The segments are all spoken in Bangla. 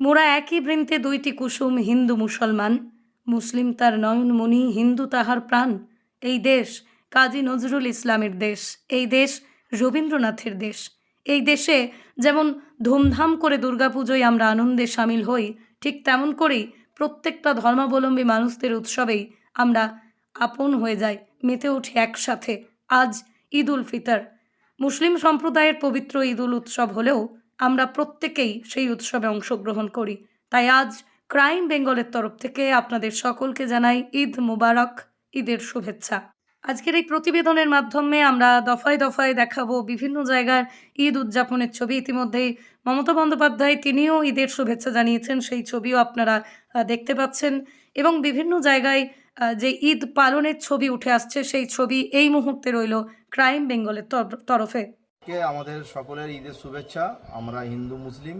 মোরা একই বৃন্তে দুইটি কুসুম, হিন্দু মুসলমান। মুসলিম তার নয়নমণি হিন্দু তাহার প্রাণ। এই দেশ কাজী নজরুল ইসলামের দেশ, এই দেশ রবীন্দ্রনাথের দেশ। এই দেশে যেমন ধুমধাম করে দুর্গাপুজোয় আমরা আনন্দে সামিল হই, ঠিক তেমন করেই প্রত্যেকটা ধর্মাবলম্বী মানুষদের উৎসবেই আমরা আপন হয়ে যাই, মেতে উঠি একসাথে। আজ ঈদ উল ফিতর। মুসলিম সম্প্রদায়ের পবিত্র ঈদ উল উৎসব হলেও আমরা প্রত্যেকেই সেই উৎসবে অংশগ্রহণ করি। তাই আজ ক্রাইম বেঙ্গলের তরফ থেকে আপনাদের সকলকে জানাই ঈদ মুবারক, ঈদের শুভেচ্ছা। আজকের এই প্রতিবেদনের মাধ্যমে আমরা দফায় দফায় দেখাবো বিভিন্ন জায়গার ঈদ উদযাপনের ছবি। ইতিমধ্যেই মমতা বন্দ্যোপাধ্যায় তিনিও ঈদের শুভেচ্ছা জানিয়েছেন, সেই ছবিও আপনারা দেখতে পাচ্ছেন। এবং বিভিন্ন জায়গায় যে ঈদ পালনের ছবি উঠে আসছে, সেই ছবি এই মুহূর্তে রইল ক্রাইম বেঙ্গলের তর- তরফে। কে আমাদের সকলের ঈদের শুভেচ্ছা। আমরা হিন্দু, মুসলিম,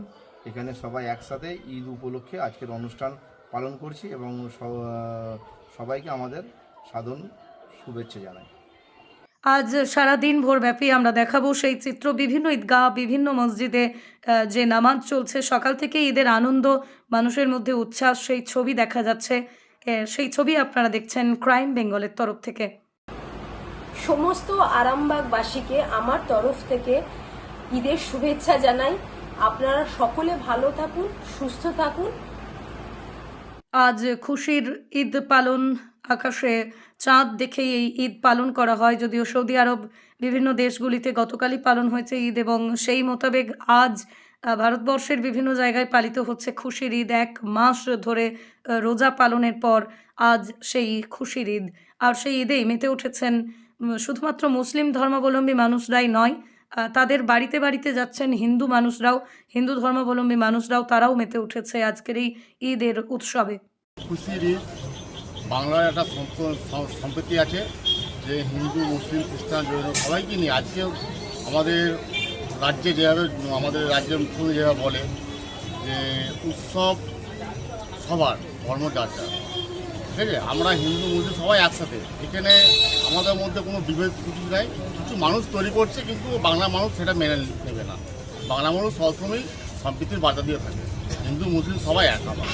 এখানে সবাই একসাথে ঈদ উপলক্ষে আজকের অনুষ্ঠান পালন করছি এবং সবাইকে আমাদের সাধন শুভেচ্ছা জানাই। আজ সারাদিন ভোরব্যাপী আমরা দেখাবো সেই চিত্র, বিভিন্ন ঈদগাহ, বিভিন্ন মসজিদে যে নামাজ চলছে। সকাল থেকে ঈদের আনন্দ, মানুষের মধ্যে উচ্ছ্বাস, সেই ছবি দেখা যাচ্ছে। সেই ছবি আপনারা দেখছেন ক্রাইম বেঙ্গলের তরফ থেকে। সমস্ত আরামবাগবাসীকে আমার তরফ থেকে ঈদের শুভেচ্ছা জানাই। আপনারা সকলে ভালো থাকুন, সুস্থ থাকুন। আজ খুশির ঈদ পালন আকাশে চাঁদ দেখেই এই ঈদ পালন করা হয়। যদিও সৌদি আরব বিভিন্ন দেশগুলিতে গতকালই পালন হয়েছে ঈদ এবং সেই মোতাবেক আজ ভারতবর্ষের বিভিন্ন জায়গায় পালিত হচ্ছে খুশির ঈদ। এক মাস ধরে রোজা পালনের পর আজ সেই খুশির ঈদ। আর সেই ঈদেই মেতে উঠেছেন শুধুমাত্র মুসলিম ধর্মাবলম্বী মানুষরাই নয় তাদের বাড়িতে বাড়িতে যাচ্ছেন হিন্দু মানুষরাও, হিন্দু ধর্মাবলম্বী মানুষরাও, তারাও মেতে উঠেছে আজকের এই ঈদের উৎসবে খুশির বাংলার একটা সম্প- সম্প্রীতি আছে যে হিন্দু, মুসলিম, খ্রিস্টান, জৈন সবাইকে নিয়ে আজকে আমাদের রাজ্যে যেভাবে, আমাদের রাজ্যের মুখ্যমন্ত্রী যেভাবে বলে যে উৎসব সবার ধর্ম যার যার। ঠিক আছে? আমরা হিন্দু, মুসলিম সবাই একসাথে। এখানে আমাদের মধ্যে কোনো বিভেদ কিছু নাই। কিছু মানুষ তৈরি করছে, কিন্তু বাংলা মানুষ সেটা মেনে নেবে না। বাংলা মানুষ সবসময় সম্প্রীতির বার্তা দিয়ে থাকে। হিন্দু, মুসলিম সবাই এক। আমার